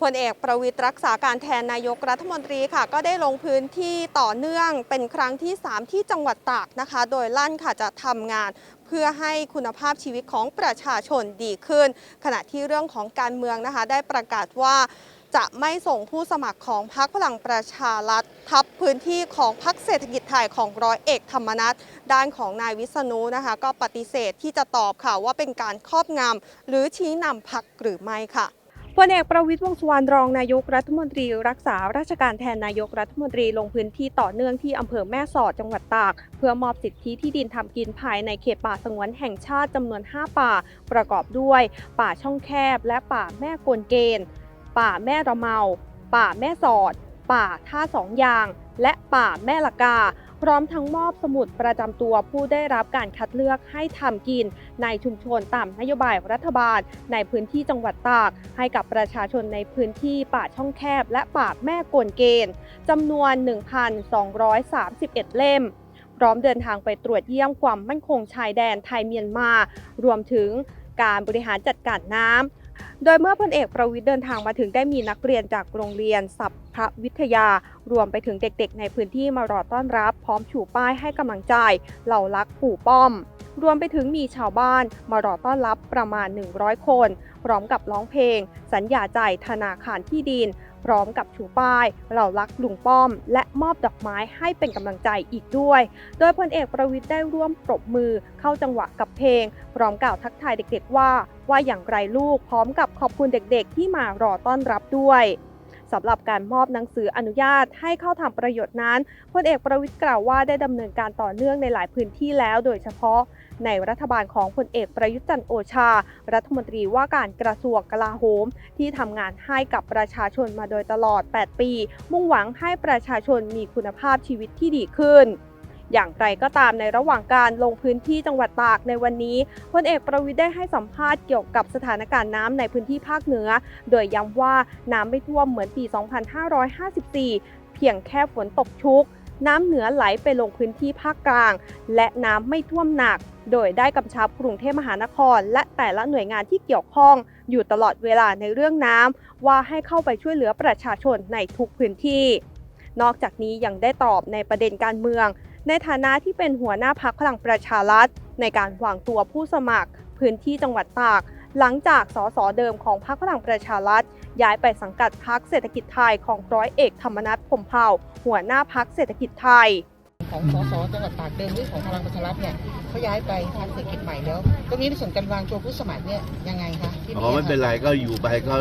พลเอกประวิตรรักษาการแทนนายกรัฐมนตรีค่ะ ก็ได้ลงพื้นที่ต่อเนื่องเป็นครั้งที่ 3 ที่จังหวัดตากนะคะ โดยลั่นค่ะจะทำงานเพื่อให้คุณภาพชีวิตของประชาชนดีขึ้น ขณะที่เรื่องของการเมืองนะคะ ได้ประกาศว่าจะไม่ส่งผู้สมัครของพรรคพลังประชารัฐทับพื้นที่ของพรรคเศรษฐกิจไทยของร้อยเอกธรรมนัฐด้านของนายวิษณุนะคะ ก็ปฏิเสธที่จะตอบค่ะว่าเป็นการครอบงำหรือชี้นำพรรคหรือไม่ค่ะ พลเอกประวิตรวงสุวรรณรองนายกรัฐมนตรีรักษาราชการแทนนายกรัฐมนตรีลงพื้นที่ต่อเนื่องที่อำเภอแม่สอดจังหวัดตาก เพื่อมอบสิทธิที่ดินทำกินภายในเขตป่าสงวนแห่งชาติจำนวน 5 ป่า ประกอบด้วย ป่าช่องแคบ และป่าแม่กวนเกณฑ์ป่าแม่ระเมา ป่าแม่สอด ป่าท่าสองยาง และป่าแม่ละกา พร้อมทั้งมอบสมุดประจำตัวผู้ได้รับการคัดเลือกให้ทำกิน ในชุมชนตามนโยบายรัฐบาล ในพื้นที่จังหวัดตาก ให้กับประชาชนในพื้นที่ป่าช่องแคบ และป่าแม่กวนเกณฑ์จำนวน 1,231 เล่มพร้อมเดินทางไปตรวจเยี่ยมความมั่นคงชายแดนไทยเมียนมา รวมถึงการบริหารจัดการน้ำ โดยเมื่อพลเอกประวิทย์เดินทางมาถึงได้มีนักเรียนจากโรงเรียนสัพพะวิทยา รวมไปถึงเด็กๆ ในพื้นที่มารอต้อนรับ พร้อมชูป้ายให้กำลังใจ เหล่ารักปู่ป้อม รวมไปถึงมีชาวบ้านมารอต้อนรับประมาณ 100 คน พร้อมกับร้องเพลง สัญญาใจธนาคารที่ดิน พร้อมกับชูป้าย เหล่ารักลุงป้อม และมอบดอกไม้ให้เป็นกำลังใจอีกด้วย โดยพลเอกประวิทย์ได้ร่วมปรบมือเข้าจังหวะกับเพลง พร้อมกล่าวทักทายเด็กๆว่า ว่าอย่างไรลูกพร้อมกับขอบคุณเด็กๆ ที่มารอต้อนรับด้วยสำหรับการมอบหนังสืออนุญาตให้เข้าทำประโยชน์นั้นพลเอกประวิทย์กล่าวว่าได้ดำเนินการต่อเนื่องในหลายพื้นที่แล้ว โดยเฉพาะในรัฐบาลของพลเอกประยุทธ์จันโอชา รัฐมนตรีว่าการกระทรวงกลาโหม ที่ทำงานให้กับประชาชนมาโดยตลอด 8 ปี มุ่งหวังให้ประชาชนมีคุณภาพชีวิตที่ดีขึ้น อย่างไรก็ตามในระหว่างการลงพื้นที่จังหวัดตากในวันนี้พลเอกประวิทย์ได้ให้สัมภาษณ์เกี่ยวกับสถานการณ์น้ำในพื้นที่ภาคเหนือ โดยย้ำว่าน้ำไม่ท่วมเหมือนปี 2554 เพียงแค่ฝนตกชุก น้ำเหนือไหลไปลงพื้นที่ภาคกลาง และน้ำไม่ท่วมหนัก โดยได้กำชับกรุงเทพมหานคร และแต่ละหน่วยงานที่เกี่ยวข้อง อยู่ตลอดเวลาในเรื่องน้ำว่าให้เข้าไปช่วยเหลือประชาชนในทุกพื้นที่ นอกจากนี้ยังได้ตอบในประเด็นการเมือง ในฐานะที่เป็นหัวหน้าพักพลังประชารัฐ ในการวางตัวผู้สมัคร พื้นที่จังหวัดตาก หลังจากสสเดิมของพรรคพลังประชารัฐ ย้ายไปสังกัดพรรคเศรษฐกิจไทยของร้อยเอกธรรมนัฐพรหมเผ่า หัวหน้าพรรคเศรษฐกิจไทยของสสจังหวัดตากเดิมที่ของพลังประชารัฐเนี่ยเขาย้ายไปทางเศรษฐกิจใหม่แล้วตรงนี้ในส่วนการวางตัวผู้สมัครเนี่ยยังไงคะที่อ๋อไม่เป็นไรก็อยู่ไปก็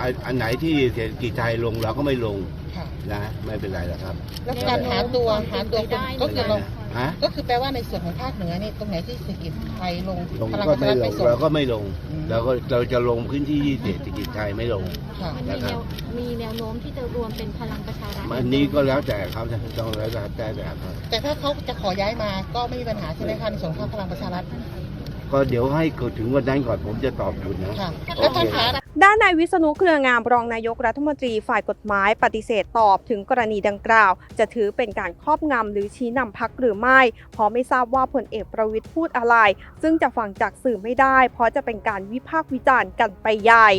อันอันไหนที่เศรษฐกิจไทยลงเราก็ไม่ลง ค่ะ นะไม่เป็นไรหรอกครับแล้วการหาตัวหาตัวคนก็คือเราฮะก็คือแปลว่าในส่วนของภาคเหนือเนี่ยตรงไหนที่เศรษฐกิจไทยลงลงพลังก็ประชาไม่รัฐลไปงส่ง เราก็ไม่ลงอืม เราก็เราจะลงพื้นที่ที่เศรษฐกิจไทยไม่ลง ค่ะ มันมีแนวมีแนวโน้มที่จะรวมเป็นพลังประชารัฐอันนี้ก็แล้วแต่เขาจะต้องแล้วแต่แต่แต่เขาแต่ถ้าเขาจะขอย้ายมาก็ไม่มีปัญหาใช่ไหมคะในส่วนของพลังประชารัฐก็เดี๋ยวให้ถึงวันนั้นก่อนผมจะตอบคุณนะค่ะโอแล้วเคปัญหา ด้านนายวิษณุเครืองามรองนายกรัฐมนตรีฝ่ายกฎหมายปฏิเสธตอบถึงกรณีดังกล่าว จะถือเป็นการครอบงำหรือชี้นำพักหรือไม่เพราะไม่ทราบว่าพลเอกประวิทย์พูดอะไร ซึ่งจะฟังจากสื่อไม่ได้ เพราะจะเป็นการวิพากษ์วิจารณ์กันไปใหญ่